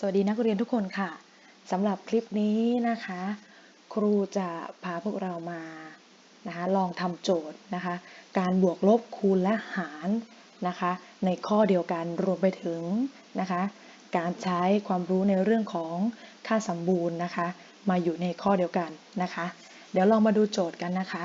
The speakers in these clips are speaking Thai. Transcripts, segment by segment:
สวัสดีนักเรียนทุกคนค่ะสำหรับคลิปนี้นะคะ ครูจะพาพวกเรามานะคะลองทำโจทย์นะคะ การบวกลบคูณและหารนะคะ ในข้อเดียวกันรวมไปถึงนะคะ การใช้ความรู้ในเรื่องของค่าสมบูรณ์นะคะ มาอยู่ในข้อเดียวกันนะคะ เดี๋ยวลองมาดูโจทย์กันนะคะ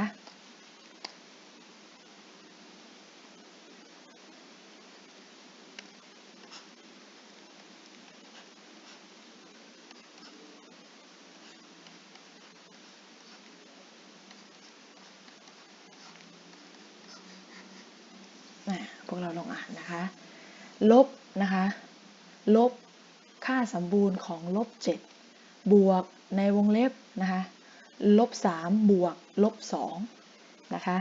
วกเราลองอ่านนะคะ ลบนะคะ ลบค่าสมบูรณ์ของลบ7บวกในวงเล็บนะคะลบ3บวกลบ2นะคะ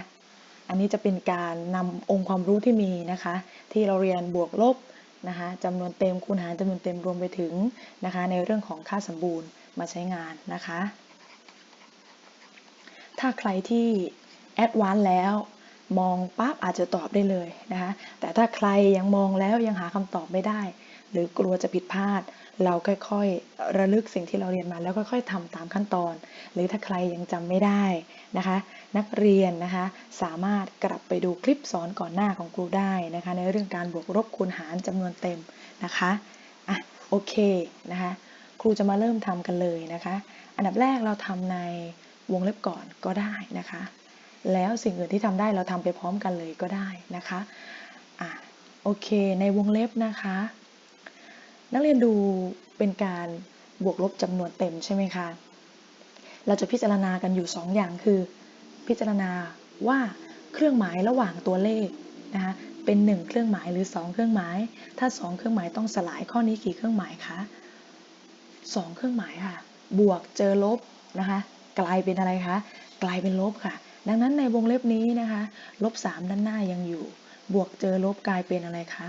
อันนี้จะเป็นการนำองค์ความรู้ที่มีนะคะ ที่เราเรียนบวกลบนะคะจำนวนเต็มคูณหารจำนวนเต็มรวมไปถึงนะคะ ในเรื่องของค่าสมบูรณ์มาใช้งานนะคะ ถ้าใครที่แอดวานแล้ว มองปั๊บอาจจะตอบได้เลยนะคะแต่ถ้าใครยังมองแล้วยังหาคำตอบไม่ได้ หรือกลัวจะผิดพลาด เราค่อยๆระลึกสิ่งที่เราเรียนมาแล้วค่อยๆทำตามขั้นตอน หรือถ้าใครยังจำไม่ได้นะคะนักเรียนนะคะสามารถกลับไปดูคลิปสอนก่อนหน้าของครูได้นะคะในเรื่องการบวกลบคูณหารจำนวนเต็มนะคะอะโอเคนะคะครูจะมาเริ่มทำกันเลยนะคะ อันดับแรกเราทำในวงเล็บก่อนก็ได้นะคะ แล้วสิ่งอื่นที่ทำได้เราทำไปพร้อมกันเลยก็ได้นะคะอะโอเคในวงเล็บนะคะ นักเรียนดูเป็นการบวกลบจำนวนเต็มใช่ไหมคะเราจะพิจารณากันอยู่ 2 อย่างคือ พิจารณาว่าเครื่องหมายระหว่างตัวเลขนะคะเป็น 1 เครื่องหมายหรือ 2 เครื่องหมาย ถ้า 2 เครื่องหมายต้องสลายข้อนี้กี่เครื่องหมายคะ2 เครื่องหมายค่ะ บวกเจอลบนะคะ กลายเป็นอะไรคะ กลายเป็นลบค่ะ ดังนั้นในวงเล็บนี้นะคะลบ3ด้านหน้ายังอยู่ บวกเจอลบกลายเป็นอะไรคะ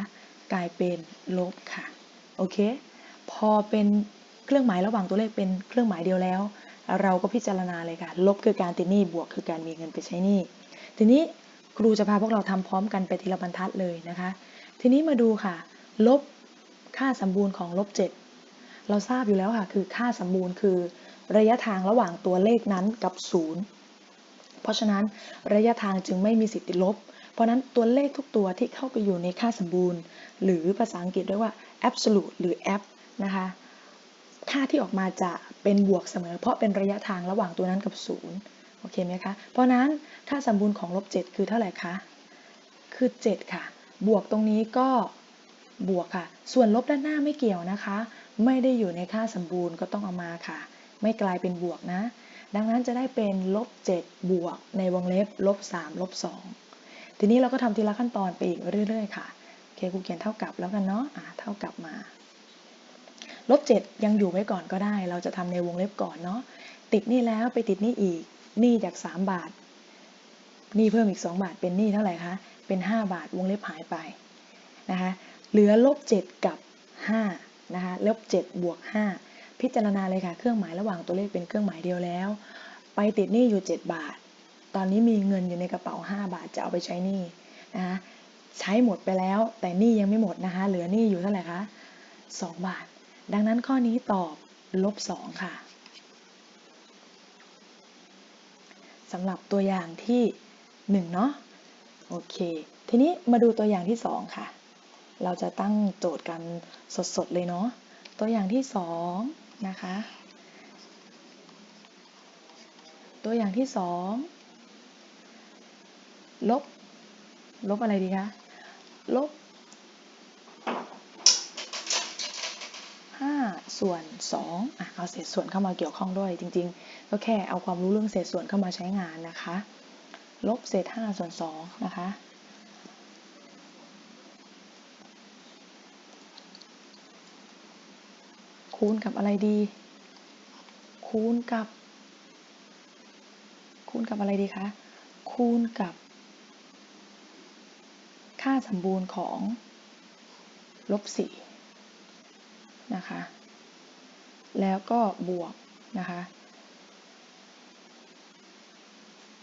กลายเป็นลบค่ะโอเค พอเป็นเครื่องหมายระหว่างตัวเลขเป็นเครื่องหมายเดียวแล้ว เราก็พิจารณาเลยค่ะ ลบคือการติดหนี้บวกคือการมีเงินไปใช้หนี้ทีนี้ครูจะพาพวกเราทำพร้อมกันไปทีละบรรทัดเลยนะคะ ทีนี้มาดูค่ะ ลบค่าสมบูรณ์ของลบ7เราทราบอยู่แล้วค่ะ คือค่าสมบูรณ์คือ ระยะทางระหว่างตัวเลขนั้นกับ 0 เพราะฉะนั้นระยะทางจึงไม่มีสิทธิ์ติดลบ เพราะนั้นตัวเลขทุกตัวที่เข้าไปอยู่ในค่าสมบูรณ์ หรือภาษาอังกฤษเรียกว่า absolute หรือ ab นะคะค่าที่ออกมาจะเป็นบวกเสมอ เพราะเป็นระยะทางระหว่างตัวนั้นกับ0โอเคไหมคะ เพราะนั้นค่าสมบูรณ์ของลบ7คือเท่าไหร่คะ คือ 7 ค่ะ บวกตรงนี้ก็บวกค่ะ ส่วนลบด้านหน้าไม่เกี่ยวนะคะ ไม่ได้อยู่ในค่าสมบูรณ์ก็ต้องเอามาค่ะ ไม่กลายเป็นบวกนะ ดังนั้นจะได้เป็นลบ7บวกในวงเล็บลบ3ลบ2ทีนี้เราก็ทำทีละขั้นตอนไปอีกเรื่อย ๆ ค่ะโอเคครูเขียนเท่ากับแล้วกันเนาะอ่าเท่ากับมาลบ7ยังอยู่ไว้ก่อนก็ได้ เราจะทำในวงเล็บก่อนเนาะติดนี่แล้วไปติดนี่อีกหนี่จาก 3 บาทหนี่เพิ่มอีก 2 บาทเป็นหนี้เท่าไหร่คะเป็น 5 บาทวงเล็บหายไปนะคะเหลือลบ7กับ5นะคะลบ7บวก5 พิจารณาเลยค่ะ เครื่องหมายระหว่างตัวเลขเป็นเครื่องหมายเดียวแล้ว ไปติดหนี้อยู่ 7 บาท ตอนนี้มีเงินอยู่ในกระเป๋า 5 บาทจะเอาไปใช้หนี้นะคะใช้หมดไปแล้ว แต่หนี้ยังไม่หมดนะคะ เหลือหนี้อยู่เท่าไหร่คะ2บาท ดังนั้นข้อนี้ตอบลบ2ค่ะสำหรับตัวอย่างที่1เนาะโอเค ทีนี้มาดูตัวอย่างที่ 2 ค่ะ เราจะตั้งโจทย์กันสดๆเลยเนาะตัวอย่างที่ 2 นะคะ ตัวอย่างที่2ลบ ลบอะไรดีคะลบ5ส่วน2อะเอาเศษส่วนเข้ามาเกี่ยวข้องด้วย จริงๆ ก็แค่เอาความรู้เรื่องเศษส่วนเข้ามาใช้งานนะคะ ลบเศษ5ส่วน2นะคะ คูณกับอะไรดี คูณกับ คูณกับอะไรดีคะ คูณกับ ค่าสมบูรณ์ของลบ4นะคะ แล้วก็บวกนะคะ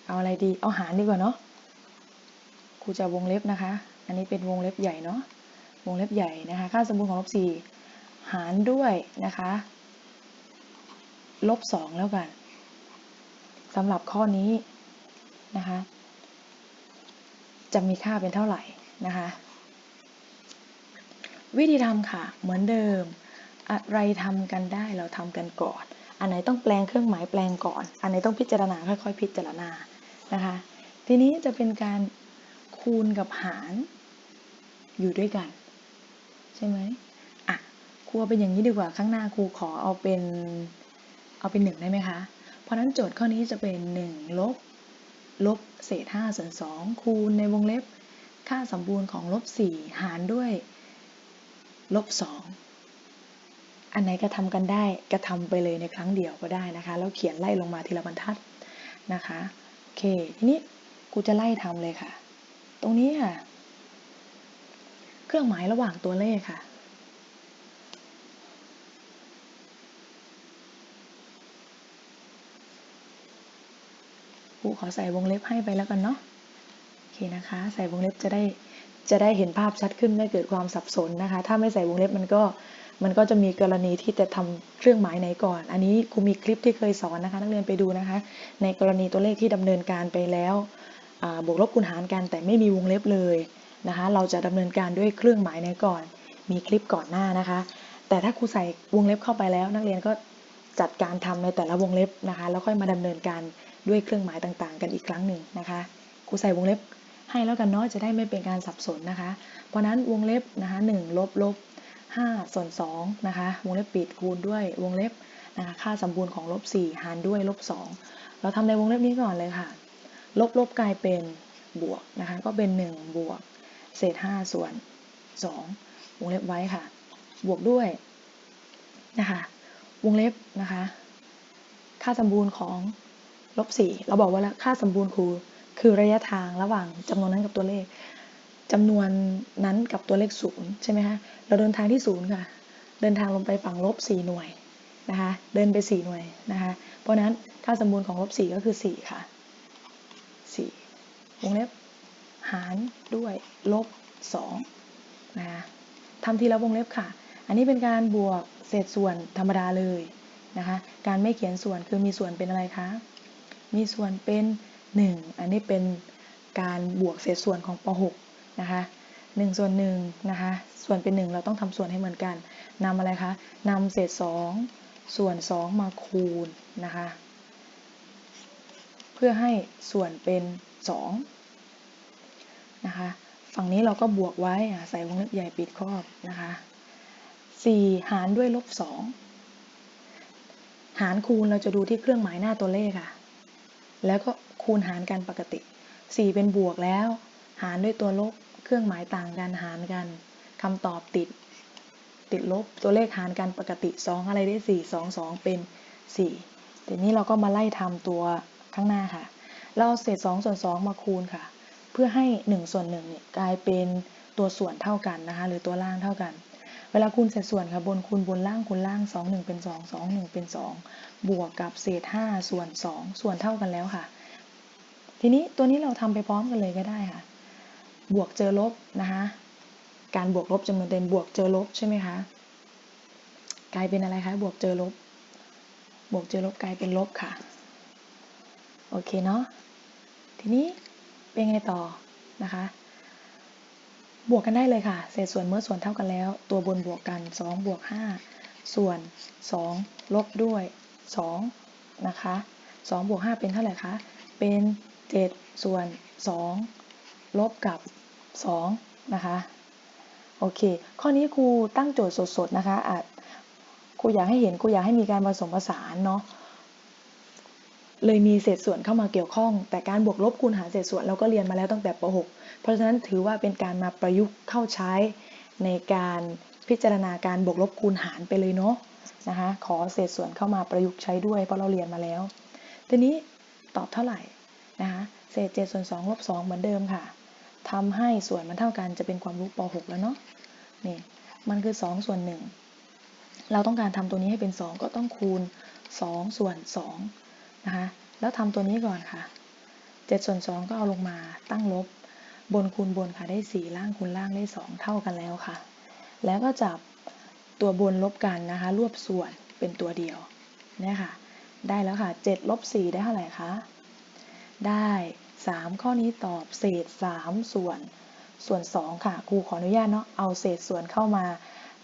เอาอะไรดี เอาหารดีกว่าเนาะ ครูจะวงเล็บนะคะ อันนี้เป็นวงเล็บใหญ่เนาะ วงเล็บใหญ่นะคะ ค่าสมบูรณ์ของลบ4 หารด้วยนะคะลบ2แล้วกันสำหรับข้อนี้นะคะจะมีค่าเป็นเท่าไหร่นะคะวิธีทำค่ะ เหมือนเดิม อะไรทำกันได้เราทำกันก่อน อันไหนต้องแปลงเครื่องหมายแปลงก่อน อันไหนต้องพิจารณาค่อยๆ พิจารณานะคะ ทีนี้จะเป็นการคูณกับหารอยู่ด้วยกัน ใช่ไหม ครูเอาเป็นอย่างนี้ดีกว่าข้างหน้าครูขอเอาเป็นเอาเป็นหนึ่งได้ไหมคะ เพราะนั้นโจทย์ข้อนี้จะเป็น1ลบลบเศษ5ส่วน2คูณในวงเล็บค่าสมบูรณ์ของลบ4หารด้วยลบ2อันไหนก็ทำกันได้ก็ทำไปเลยในครั้งเดียวก็ได้นะคะ แล้วเขียนไล่ลงมาทีละบรรทัดนะคะโอเคทีนี้ครูจะไล่ทำเลยค่ะ ตรงนี้ค่ะ เครื่องหมายระหว่างตัวเลขค่ะ ครูขอใส่วงเล็บให้ไปแล้วกันเนาะโอเคนะคะ ใส่วงเล็บจะได้จะได้เห็นภาพชัดขึ้นไม่เกิดความสับสนนะคะ ถ้าไม่ใส่วงเล็บมันก็มันก็จะมีกรณีที่จะทำเครื่องหมายไหนก่อน อันนี้ครูมีคลิปที่เคยสอนนะคะ นักเรียนไปดูนะคะ ในกรณีตัวเลขที่ดำเนินการไปแล้วบวกลบคูณหารกันแต่ไม่มีวงเล็บเลยนะคะ เราจะดำเนินการด้วยเครื่องหมายไหนก่อน มีคลิปก่อนหน้านะคะ แต่ถ้าครูใส่วงเล็บเข้าไปแล้ว นักเรียนก็จัดการทำในแต่ละวงเล็บนะคะ แล้วค่อยมาดำเนินการ ด้วยเครื่องหมายต่างๆ กันอีกครั้งหนึ่งนะคะครูใส่วงเล็บให้แล้วกันเนาะจะได้ไม่เป็นการสับสนนะคะ เพราะนั้นวงเล็บนะคะหลบลบ5ส่วน2นะคะวงเล็บปิดคูณด้วยวงเล็บนะคะค่าสมบูรณ์ของลบ4หารด้วยลบ2เราทำในวงเล็บนี้ก่อนเลยค่ะ ลบลบกลายเป็นบวกนะคะก็เป็น 1 บวก เศษ 5 ส่วน 2 วงเล็บไว้ค่ะ บวกด้วยนะคะวงเล็บนะคะค่าสมบูรณ์ของ ลบ4เราบอกว่าล้วค่าสมบูรณ์คือคือระยะทางระหว่างจำนวนนั้นกับตัวเลขจำนวนนั้นกับตัวเลขศูนย์ใช่ไหมคะเราเดินทางที่ศูนย์ค่ะ เดินทางลงไปฝั่งลบ4หน่วยนะคะเดินไป 4 หน่วยนะคะเพราะนั้นค่าสมบูรณ์ของลบ4ก็คือ 4 ค่ะ 4 วงเล็บหารด้วยลบ2นะคะทำทีละวงเล็บค่ะ อันนี้เป็นการบวกเศษส่วนธรรมดาเลยนะคะการไม่เขียนส่วนคือมีส่วนเป็นอะไรคะ มีส่วนเป็น 1 อันนี้เป็นการบวกเศษส่วนของป .6 นะคะ1ส่วน1นะคะ ส่วนเป็น 1 เราต้องทำส่วนให้เหมือนกันนำอะไรคะนำเศษ 2 ส่วน 2 มาคูณนะคะ เพื่อให้ส่วนเป็น 2 นะคะ ฝั่งนี้เราก็บวกไว้ใส่วงเล็บใหญ่ปิดครอบนะคะ 4 หารด้วยลบ 2 หารคูณเราจะดูที่เครื่องหมายหน้าตัวเลขค่ะ แล้วก็คูณหารกันปกติ 4 เป็นบวกแล้ว หารด้วยตัวลบ เครื่องหมายต่างกันหารกันคำตอบติด ติดลบ ตัวเลขหารกันปกติ 2 อะไรได้ 4 2 2 เป็น 4 ทีนี้เราก็มาไล่ทำตัวข้างหน้าค่ะ เราเศษ2ส่วน2มาคูณค่ะ เพื่อให้1ส่วน1เนี่ยกลายเป็นตัวส่วนเท่ากันนะคะ หรือตัวล่างเท่ากัน เวลาคูณเศษส่วนค่ะบนคูณบนล่างคูณล่าง 2 1 เป็น 2 2 1 เป็น 2 บวกกับเศษ 5 ส่วน 2 ส่วนเท่ากันแล้วค่ะ ทีนี้ตัวนี้เราทำไปพร้อมกันเลยก็ได้ค่ะ บวกเจอลบนะคะการบวกลบจำนวนเต็มบวกเจอลบใช่ไหมคะกลายเป็นอะไรคะบวกเจอลบ บวกเจอลบกลายเป็นลบค่ะ โอเคเนาะทีนี้เป็นไงต่อนะคะ บวกกันได้เลยค่ะ เศษส่วนเมื่อส่วนเท่ากันแล้ว ตัวบนบวกกัน 2 บวก 5 ส่วน 2 ลบด้วย 2 นะคะ2บวก 5 เป็นเท่าไหร่คะ เป็น 7 ส่วน 2 ลบกับ 2 นะคะ โอเค ข้อนี้ครูตั้งโจทย์สดๆ นะคะอาจครูอยากให้เห็นครูอยากให้มีการผสมผสานเนาะ เลยมีเศษส่วนเข้ามาเกี่ยวข้อง แต่การบวกลบคูณหารเศษส่วนเราก็เรียนมาแล้วตั้งแต่ป .6 เพราะฉะนั้นถือว่าเป็นการมาประยุกต์เข้าใช้ในการพิจารณาการบวกลบคูณหารไปเลยเนาะนะคะขอเศษส่วนเข้ามาประยุกต์ใช้ด้วยเพราะเราเรียนมาแล้ว ทีนี้ตอบเท่าไหร่นะคะเศษ7ส่วน2ลบ2เหมือนเดิมค่ะทำให้ส่วนมันเท่ากันจะเป็นความรู้ป .6 แล้วเนาะนี่มันคือ 2 ส่วน 1 เราต้องการทำตัวนี้ให้เป็น 2 ก็ต้องคูณ 2 ส่วน 2 นะคะ แล้วทำตัวนี้ก่อนค่ะ7ส่วน2ก็เอาลงมาตั้งลบนคูณบนค่ะได้ 4 ล่างคูณล่างได้ 2 เท่ากันแล้วค่ะ แล้วก็จับตัวบนลบกันนะคะ รวบส่วนเป็นตัวเดียวเนี่ยค่ะ ได้แล้วค่ะ7ลบ4ได้เท่าไหร่คะ ได้ 3 ข้อนี้ตอบเศษ 3 ส่วนส่วน 2 ค่ะครูขออนุญาตเนาะเอาเศษส่วนเข้ามา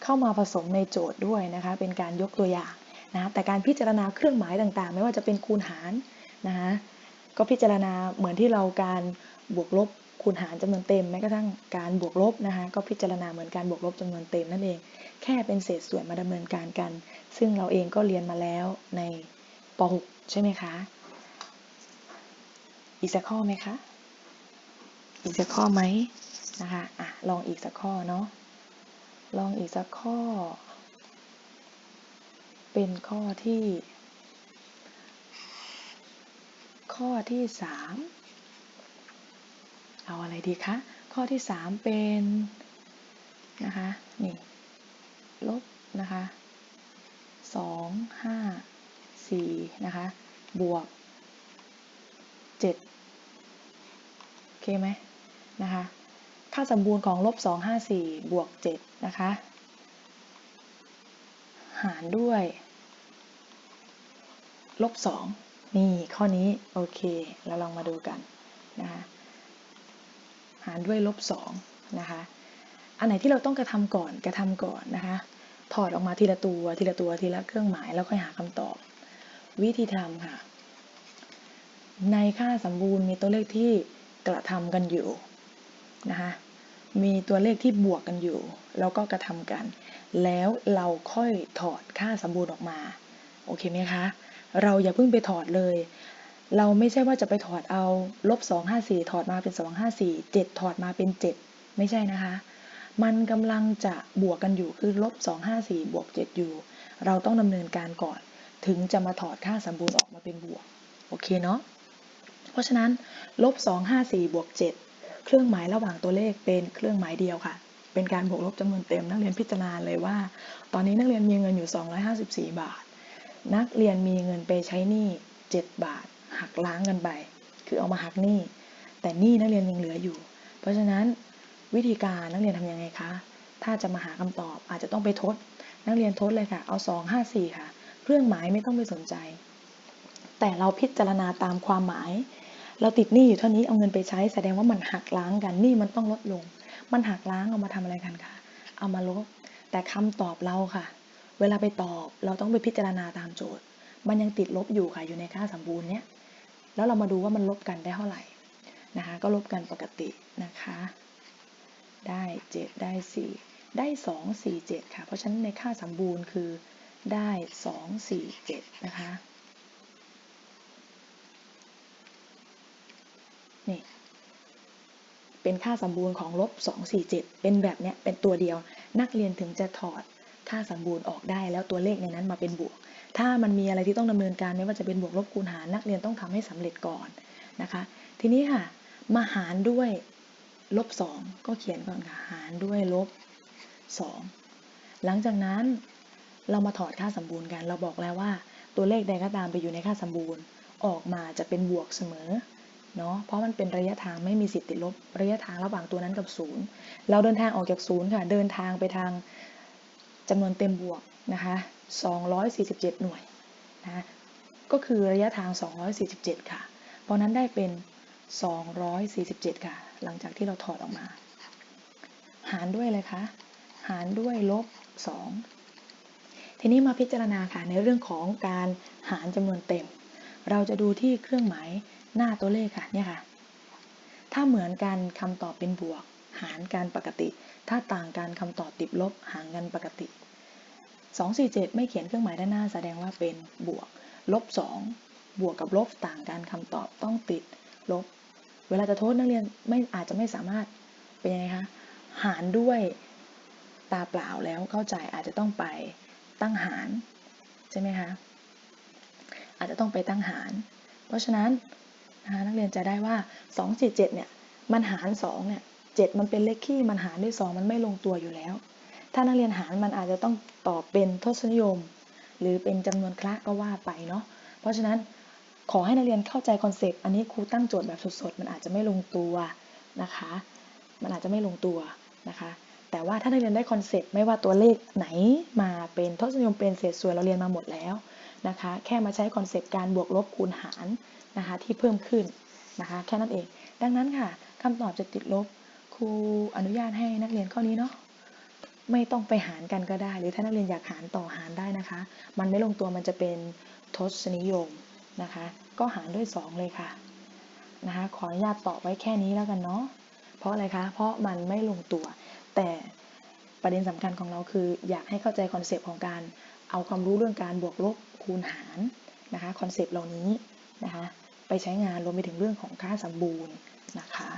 เข้ามาผสมในโจทย์ด้วยนะคะ เป็นการยกตัวอย่าง นะแต่การพิจารณาเครื่องหมายต่างๆ ไม่ว่าจะเป็นคูณหารนะคะก็พิจารณาเหมือนที่เราการบวกลบคูณหารจำนวนเต็มแม้กระทั่งการบวกลบนะคะก็พิจารณาเหมือนการบวกลบจำนวนเต็มนั่นเอง แค่เป็นเศษส่วนมาดำเนินการกัน ซึ่งเราเองก็เรียนมาแล้วในป .6 ใช่ไหมคะอีกสักข้อไหมคะอีกสักข้อไหมนะคะอะลองอีกสักข้อเนาะลองอีกสักข้อ เป็นข้อที่ ข้อที่สามเอาอะไรดีคะ ข้อที่สามเป็นนะคะนี่ลบนะคะสองห้าสี่นะคะบวกเจ็ดโอเคไหมนะคะค่าสมบูรณ์ของลบสองห้าสี่บวกเจ็ดนะคะ หารด้วย ลบสองนี่ข้อนี้โอเคเราลองมาดูกันนะคะหารด้วยลบสองนะคะอันไหนที่เราต้องกระทำก่อนกระทำก่อนนะคะถอดออกมาทีละตัวทีละตัวทีละเครื่องหมายแล้วค่อยหาคำตอบ วิธีทำค่ะ ในค่าสมบูรณ์มีตัวเลขที่กระทำกันอยู่นะคะมีตัวเลขที่บวกกันอยู่ แล้วก็กระทำกัน แล้วเราค่อยถอดค่าสมบูรณ์ออกมา โอเคไหมคะ เราอย่าเพิ่งไปถอดเลย เราไม่ใช่ว่าจะไปถอดเอาลบ2 5 4ถอดมาเป็น2 5 4 7ถอดมาเป็น7ไม่ใช่นะคะ มันกำลังจะบวกกันอยู่คือลบ2 5 4บวก7อยู่ เราต้องดำเนินการก่อน ถึงจะมาถอดค่าสมบูรณ์ออกมาเป็นบวกโอเคเนาะเพราะฉะนั้นลบ2 5 4บวก7เครื่องหมายระหว่างตัวเลขเป็นเครื่องหมายเดียวค่ะ เป็นการบวกลบจำนวนเต็มนักเรียนพิจารณาเลยว่า ตอนนี้นักเรียนมีเงินอยู่ 254 บาท นักเรียนมีเงินไปใช้หนี้7บาท หักล้างกันไป คือเอามาหักหนี้ แต่หนี้นักเรียนยังเหลืออยู่ เพราะฉะนั้นวิธีการนักเรียนทำยังไงคะ ถ้าจะมาหาคำตอบอาจจะต้องไปทด นักเรียนทดเลยค่ะ เอา 2 5 4 ค่ะ เครื่องหมายไม่ต้องไปสนใจ แต่เราพิจารณาตามความหมาย เราติดหนี้อยู่เท่านี้เอาเงินไปใช้แสดงว่ามันหักล้างกันหนี้มันต้องลดลง มันหักล้างเอามาทำอะไรกันคะ เอามาลบ แต่คำตอบเราค่ะ เวลาไปตอบเราต้องไปพิจารณาตามโจทย์ มันยังติดลบอยู่ค่ะอยู่ในค่าสมบูรณ์เนี้ยแล้วเรามาดูว่ามันลบกันได้เท่าไหร่นะคะก็ลบกันปกตินะคะ ได้ 7 ได้ 4 ได้ 2 4 7 ค่ะ เพราะฉะนั้นในค่าสมบูรณ์คือได้ 2 4 7 นะคะนี่เป็นค่าสมบูรณ์ของลบ2 4 7 เป็นแบบเนี้ยเป็นตัวเดียวนักเรียนถึงจะถอด ค่าสัมบูรณ์ออกได้แล้วตัวเลขในนั้นมาเป็นบวก ถ้ามันมีอะไรที่ต้องดำเนินการไม่ว่าจะเป็นบวกลบคูณหารนักเรียนต้องทำให้สำเร็จก่อนนะคะ ทีนี้ค่ะมาหารด้วยลบ2ก็เขียนก่อนค่ะหารด้วยลบ2หลังจากนั้นเรามาถอดค่าสมบูรณ์กัน เราบอกแล้วว่า ตัวเลขใดก็ตามไปอยู่ในค่าสมบูรณ์ ออกมาจะเป็นบวกเสมอเนาะเพราะมันเป็นระยะทางไม่มีสิทธิ์ติดลบ ระยะทางระหว่างตัวนั้นกับศูนย์เราเดินทางออกจากศูนย์ค่ะ เดินทางไปทาง จำนวนเต็มบวกนะคะ247 หน่วยนะก็คือระยะทาง 247 ค่ะ เพราะนั้นได้เป็น 247 ค่ะ หลังจากที่เราถอดออกมา หารด้วยเลยคะ หารด้วยลบ 2 ทีนี้มาพิจารณาค่ะ ในเรื่องของการหารจำนวนเต็ม เราจะดูที่เครื่องหมายหน้าตัวเลขค่ะ เนี่ยค่ะ ถ้าเหมือนกันคำตอบเป็นบวก หารกันปกติ ถ้าต่างกันคำตอบติดลบหารกันปกติ 247 ไม่เขียนเครื่องหมายด้านหน้าแสดงว่าเป็นบวก ลบ 2 บวกกับลบต่างกันคำตอบต้องติดลบ เวลาจะโทษนักเรียนไม่อาจจะไม่สามารถเป็นยังไงคะ หารด้วยตาเปล่าแล้วเข้าใจอาจจะต้องไปตั้งหารใช่ไหมคะ อาจจะต้องไปตั้งหาร เพราะฉะนั้นนักเรียนจะได้ว่า 247 เนี่ย มันหาร 2 เนี่ย 7 มันเป็นเลขคี่มันหารด้วย 2 มันไม่ลงตัวอยู่แล้ว ถ้านักเรียนหารมันอาจจะต้องตอบเป็นทศนิยม หรือเป็นจำนวนคละก็ว่าไปเนาะ เพราะฉะนั้นขอให้นักเรียนเข้าใจคอนเซปต์ อันนี้ครูตั้งโจทย์แบบสดๆ มันอาจจะไม่ลงตัวนะคะ มันอาจจะไม่ลงตัวนะคะแแต่ว่าถ้านักเรียนได้คอนเซปต์ไม่ว่าตัวเลขไหนมาเป็นทศนิยมเป็นเศษส่วนเราเรียนมาหมดแล้วนะคะ แค่มาใช้คอนเซปต์การบวกลบคูณหารนะคะที่เพิ่มขึ้นนะคะ แค่นั้นเอง ดังนั้นค่ะคำตอบจะติดลบ ครูอนุญาตให้นักเรียนข้อนี้เนาะไม่ต้องไปหารกันก็ได้ หรือถ้านักเรียนอยากหารต่อหารได้นะคะ มันไม่ลงตัวมันจะเป็นทศนิยมนะคะ ก็หารด้วย 2 เลยค่ะนะคะขออนุญาตตอบไว้แค่นี้แล้วกันเนาะเพราะอะไรคะเพราะมันไม่ลงตัว แต่ประเด็นสำคัญของเราคือ อยากให้เข้าใจคอนเซปต์ของการเอาความรู้เรื่องการบวกลบคูณหารนะคะคอนเซปต์เหล่านี้นะคะไปใช้งานรวมไปถึงเรื่องของค่าสมบูรณ์นะคะ